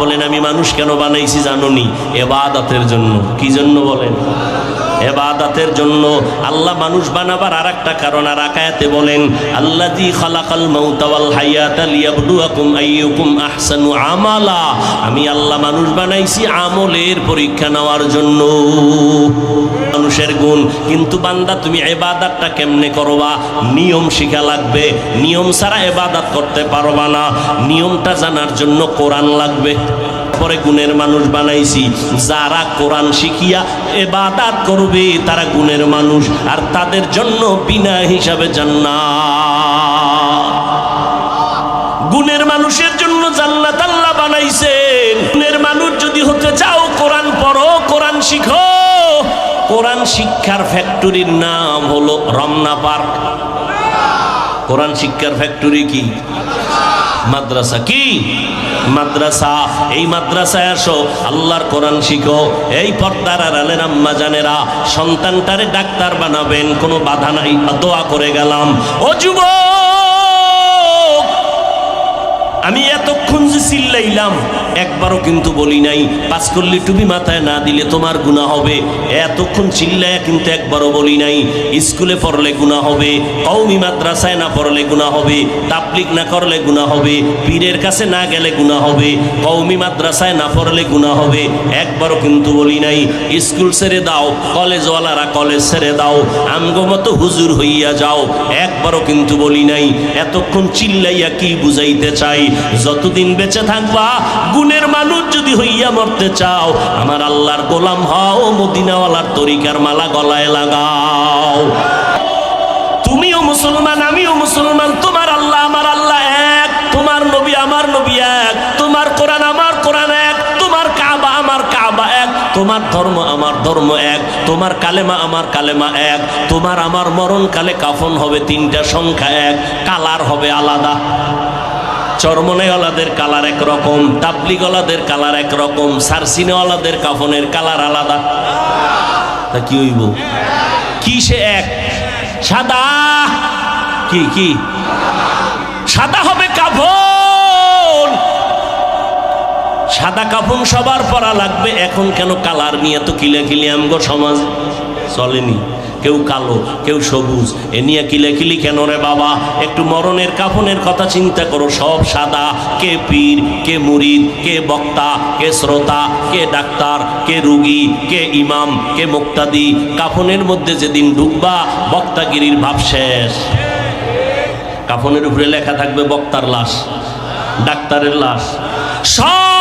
বলেন, আমি মানুষ কেন বানাইছি জানুনি? এবাদাতের জন্য। কি জন্য বলেন? এবাদাতের জন্য আল্লাহ মানুষ বানাবার আর একটা কারণ, আর আকায়াতে বলেন আল্লাহ দি খালাকাল মাউতাওয়াল হায়াত লিয়াবলুয়াকুম আইয়ুকুম আহসানু আমালা। আমি আল্লাহ মানুষ বানাইছি আমলের পরীক্ষা নেওয়ার জন্য। মানুষের গুণ। কিন্তু বান্দা, তুমি এবাদাতটা কেমনে করবা? নিয়ম শিখা লাগবে। নিয়ম ছাড়া এবাদাত করতে পারবা না। নিয়মটা জানার জন্য কোরআন লাগবে। পরে গুণের মানুষ বানাইছি। যারা কোরআন শিখিয়া এবাদাত করবে, তারা গুণের মানুষ। আর তাদের জন্য বিনা হিসাবে জান্নাত। গুণের মানুষের জন্য জান্নাত আল্লাহ বানাইছেন। গুণের মানুষ যদি হতে চাও, কোরআন পড়ো, কোরআন শিখো। কোরআন শিক্ষার ফ্যাক্টরির নাম হলো রমনা পার্ক। কোরআন শিক্ষার ফ্যাক্টরি কি? মাদ্রাসা কি? মাদ্রাসা। এই মাদ্রাসায় আসো, আল্লাহর কোরআন শিখো। এই পর্দার আড়ালের আম্মা জানেরা, সন্তানটারে ডাক্তার বানাবেন, কোনো বাধা নাই, দোয়া করে গেলাম। ও যুবক, আমি এতক্ষণ যে চিল্লাইলাম। একবারও কিন্তু বলি নাই, পাস করলে টুপি মাথায় না দিলে তোমার গুণা হবে। এতক্ষণ চিল্লায় কিন্তু একবারও বলি নাই, স্কুলে পড়লে গুণা হবে কৌমি মাদ্রাসায় না পড়লে গুণা হবে তাবলিক না করলে গুণা হবে, পীরের কাছে না গেলে গুণা হবে কৌমি মাদ্রাসায় না পড়লে গুণা হবে। একবারও কিন্তু বলি নাই, স্কুল ছেড়ে দাও, কলেজওয়ালারা কলেজ ছেড়ে দাও, আমগো মতো হুজুর হইয়া যাও। একবারও কিন্তু বলি নাই, এতক্ষণ চিল্লাইয়া কি বুঝাইতে চাই? যতদিন বেঁচে থাকবা, গুণের মানুষ যদি হইয়া মরতে চাও, আমার আল্লাহর গোলাম হও, মদিনাওয়ালার তরিকার মালা গলায় লাগাও। তুমিও মুসলমান, আমিও মুসলমান, তোমার আল্লাহ আমার আল্লাহ এক, তোমার নবী আমার নবী এক, তোমার কোরআন আমার কোরআন এক, তোমার কাবা আমার কাবা এক, তোমার ধর্ম আমার ধর্ম এক, তোমার কালেমা আমার কালেমা এক, তোমার আমার মরণ কালে কাফন হবে তিনটা সংখ্যা এক, কালার হবে আলাদা। চরমনেওয়ালাদের কালার এক রকম তাবলিগলাদের কালার এক রকম সারসিনেওয়ালাদের কাফনের কালার আলাদা। তা কি হইব? কি সে এক? সাদা। কি কি? সাদা হবে কাফন। সাদা কাফন সবার পরা লাগবে। এখন কেন কালার নিয়ে তো কিলে কিলে আমগো সমাজ চলেনি? কেউ কালো, কেউ সবুজ। এ নিয়ে কিলেকিলি কেন রে বাবা? একটু মরণের কাফনের কথা চিন্তা করো। সব সাদা, কে পীর, কে মুরিদ, কে বক্তা, কে শ্রোতা, কে ডাক্তার, কে রুগী, কে ইমাম, কে মুক্তাদি। কাফনের মধ্যে যেদিন ঢুকবা, বক্তাগিরির ভাব শেষ। কাফনের উপরে লেখা থাকবে বক্তার লাশ, ডাক্তারের লাশ। সব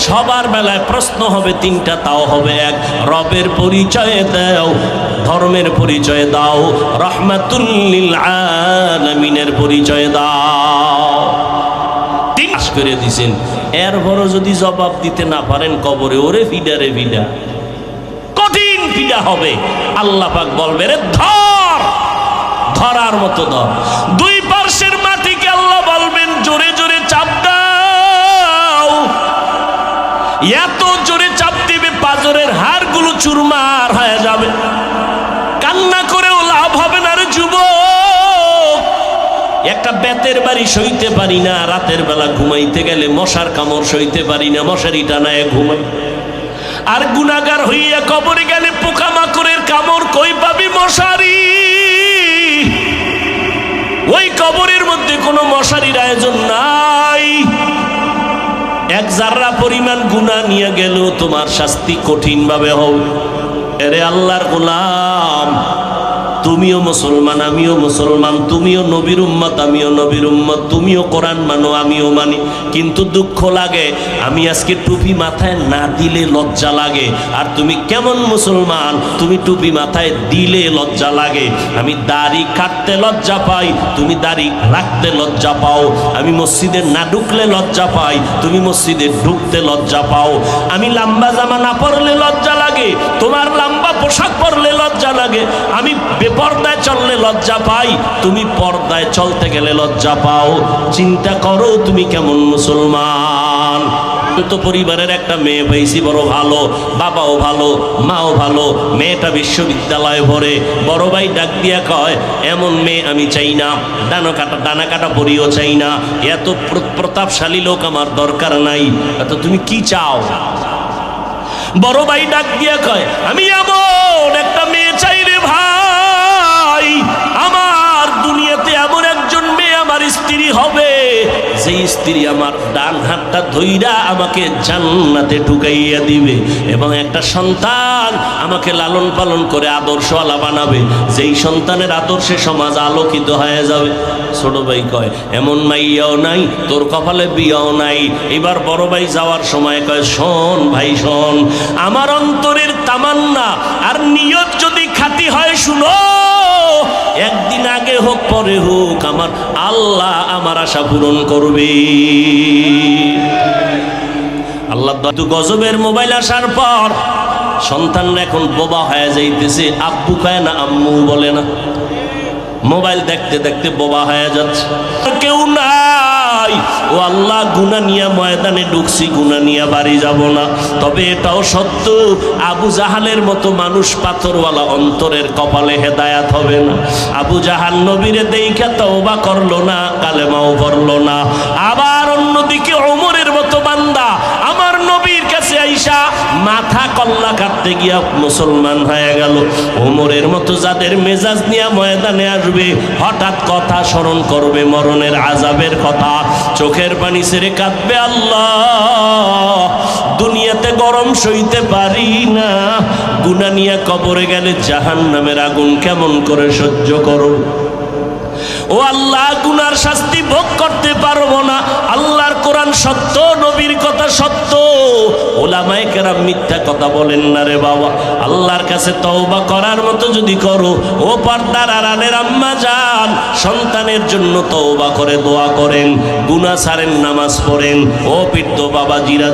সবার বেলায় প্রশ্ন হবে, তিনটা তাও হবে এক। রবের পরিচয় দাও, ধর্মের পরিচয় দাও, রহমাতুল্লিল আলামিনের পরিচয় দাও। তিন করে দিছেন। এর বড় যদি জবাব দিতে না পারেন, কবরে ওরে ফিডা রে ফিডা কঠিন ফিডা হবে। আল্লাহ পাক বলবে রে, ধর! ধরার মতো ধর। দুই পার্শ্বের এত জোরে চাপ দিবে, পাজরের হাড়গুলো চুরমার হয়ে যাবে। কান্না করেও লাভ হবে না রে যুবক। একটা বেতের বাড়ি সইতে পারি না, রাতের বেলা ঘুমাইতে গেলে মশার কামড় সইতে পারি না, মশারি টানায় ঘুমাই। আর গুনাগার হইয়া কবরে গেলে পোকামাকড়ের কামড় কই পাবি মশারি? ওই কবরের মধ্যে কোনো মশারির আয়োজন নাই। এক জাররা পরিমাণ গুণা নিয়ে গেল তোমার শাস্তি কঠিন ভাবে হোক এরে আল্লাহর গোলাম। তুমিও মুসলমান, আমিও মুসলমান, তুমিও নবীর উম্মত, আমিও নবীর উম্মত, তুমিও কোরআন মানো, আমিও মানি। কিন্তু দুঃখ লাগে, আমি আজকে টুপি মাথায় না দিলে লজ্জা লাগে। আর তুমি কেমন মুসলমান, তুমি টুপি মাথায় দিলে লজ্জা লাগে। আমি দাড়ি কাটতে লজ্জা পাই, তুমি দাড়ি রাখতে লজ্জা পাও। আমি মসজিদে না ঢুকলে লজ্জা পাই, তুমি মসজিদে ঢুকতে লজ্জা পাও। আমি লম্বা জামা না পরলে লজ্জা লাগে, তোমার লম্বা পোশাক পরলে লজ্জা লাগে। আমি বেপর্দায় চললে লজ্জা পাই। তুমি পর্দায় চলতে গেলে লজ্জা পাও। চিন্তা করো তুমি কেমন মুসলমান। তো পরিবারের একটা মেয়ে পাইছি বড় ভালো, বাবাও ভালো, মাও ভালো, মেয়েটা বিশ্ববিদ্যালয়ে ভরে বড় ভাই ডাক দিয়া কয়, এমন মেয়ে আমি চাই না ডানা কাটা ডানা কাটা পরিও চাই না। এত প্রতাপশালী লোক আমার দরকার নাই। এত তুমি কি চাও? বড় ভাই ডাক দিয়া কয়, আমি এমন একটা মেয়ে আমার স্ত্রী হবে, যেই স্ত্রী আমার ডান হাতটা ধইরা আমাকে জান্নাতে ঢুকাইয়া দিবে এবং একটা সন্তান আমাকে লালন পালন করে আদর্শওয়ালা বানাবে, যেই সন্তানের আদর্শে সমাজ আলোকিত হয়ে যাবে। ছোট ভাই কয়, এমন মাইয়াও নাই, তোর কপালে বিয়াও নাই। এবার বড় ভাই যাওয়ার সময় কয়, শোন ভাই, শোন, আমার অন্তরের তামান্না আর নিয়ত যদি খাতি হয় শুনো। পরে হোক আমার আল্লাহ আমার আশা পূরণ করবে। আল্লাহ গজবের মোবাইল আসার পর সন্তানরা এখন বোবা হয়ে যাইতেছে, আব্বু খায় না, আম্মু বলে না। মোবাইল দেখতে দেখতে বোবা হয়ে যাচ্ছে। কেউ নাই ও আল্লাহ গুনা ময়দানে ঢুকছি, গুনা বাড়ি যাব না। তবে এটাও সত্য, আবু জাহালের মতো মানুষ পাথরওয়ালা অন্তরের কপালে হেদায়াত হবে না। আবু জাহাল নবীরে দেইখা তওবা করল না, কালেমাও করল না। আবার অন্যদিকে অমরের মতো বান্দা মাথা কল্লা কাটতে গিয়া মুসলমান হয়ে গেল। ওমরের মতো যাদের মেজাজ নিয়ে ময়দানে আসবে, হঠাৎ কথা স্মরণ করবে মরণের আজাবের কথা। চোখের পানি ছেড়ে কাঁদবে, আল্লাহ, দুনিয়াতে গরম সইতে পারি না। গুনা নিয়ে কবরে গেলে জাহান নামের আগুন কেমন করে সহ্য করো ও আল্লাহ, গুনার শাস্তি ভোগ করতে পারব না। আল্লাহর কোরআন সত্য, নবীর কথা সত্য। ওলামায়ে কেরাম মিথ্যা কথা বলেন না রে বাবা। আল্লাহর কাছে তওবা করার মতো যদি করো, ও পর্দার আড়ালের আম্মা যান, সন্তানের জন্য তওবা করে দোয়া করেন ছাড়েন নামাজ পড়েন। ও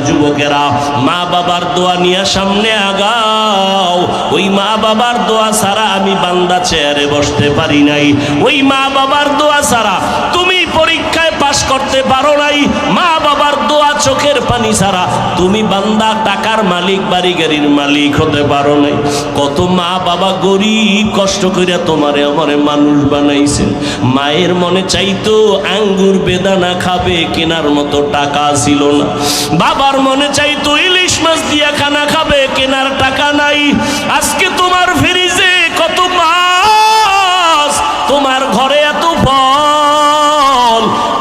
যুবকেরা, মা বাবার দোয়া নিয়ে সামনে আগাও। ওই মা বাবার দোয়া ছাড়া আমি বান্দা চেয়ারে বসতে পারি নাই। ওই মা বাবার দোয়া ছাড়া তুমি পরীক্ষায় পাশ করতে পারো নাই। মা বাবার দোয়া চোখের পানি ছাড়া। তুমি বান্দা, টাকার মালিক বাড়ি গাড়ির মালিক হতে পারো নাই। কত মা বাবা গরিব, কষ্ট কইরা তোমারে আমারে মানুষ বানাইছেন। মায়ের মনে চাইতো আঙ্গুর বেদানা খাবে, কেনার মতো টাকা ছিল না। বাবার মনে চাইতো ইলিশ মাছ দিয়া খানা খাবে, কেনার টাকা নাই। আজকে তোমার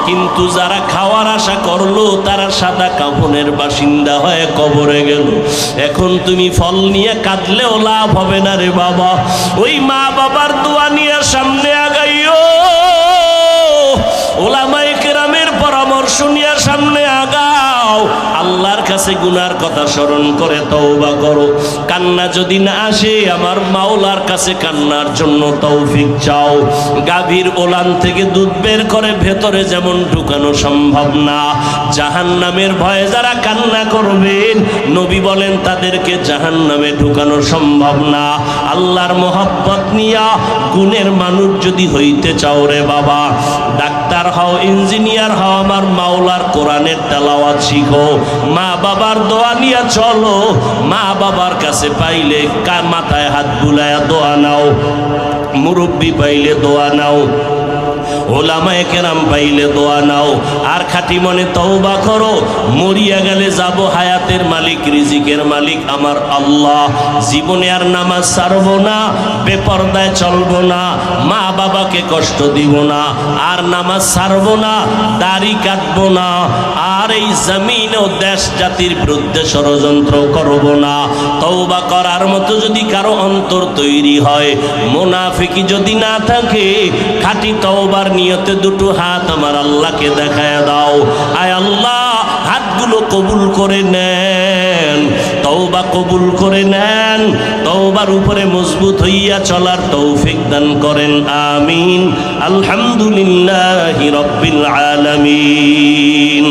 কিন্তু যারা খাওয়ার আশা করল, তারা সাদা কাফনের বাসিন্দা হয়ে কবরে গেল। এখন তুমি ফল নিয়ে কাঁদলেও লাভ হবে না রে বাবা। ওই মা বাবার দোয়া নিয়ে সামনে আগাইও। ওলামাই কেরামের পরামর্শ নিয়ে সামনে আগাও। আল্লাহর কাছে গুনার কথা স্মরণ করে তওবা করো। কান্না যদি না আসে, আমার মাওলার কাছে কান্নার জন্য তৌফিক চাও। গাভীর ওলান থেকে দুধ বের করে ভেতরে যেমন ঢুকানো সম্ভব না। জাহান নামের ভয়ে যারা কান্না করবেন, নবী বলেন তাদেরকে জাহান নামে ঢুকানো সম্ভব না। আল্লাহর মোহাব্বত নিয়া গুণের মানুষ যদি হইতে চাও রে বাবা, ডাক্তার হও, ইঞ্জিনিয়ার হও, আমার মাওলার কোরআনের তেলাওয়াত শিখো। মা বাবার দোয়া নিয়ে চলো। মা বাবার কাছে পাইলে মাথায় হাত বুলায়া দোয়া নাও। মুরব্বী পাইলে দোয়া নাও। ওলামায়ে কেরাম পাইলে দোয়া নাও। আর খাঁটি মনে তওবা করো। মরিয়া গেলে যাব হায়াতের মালিক, রিজিকের মালিক আমার আল্লাহ। জীবনে আর নামাজ ছাড়বো না, বেপর্দায় চলবো না। মা বাবাকে কষ্ট দিব না, আর নামাজ ছাড়বো না, দাড়ি কাটবো না, আর এই জমিন ও দেশ জাতির বিরুদ্ধে ষড়যন্ত্র করব না। তওবা করার মতো যদি কারও অন্তর তৈরি হয় মোনাফিকি যদি না থাকে, খাঁটি তওবার নিয়তে দুটো হাত আমার আল্লাহকে দেখায় দাও। আয় আল্লাহ, হাতগুলো কবুল করে নেন তওবা কবুল করে নেন। তওবার উপরে মজবুত হইয়া চলার তৌফিক দান করেন। আমিন। আলহামদুলিল্লাহি রব্বিল আলামিন।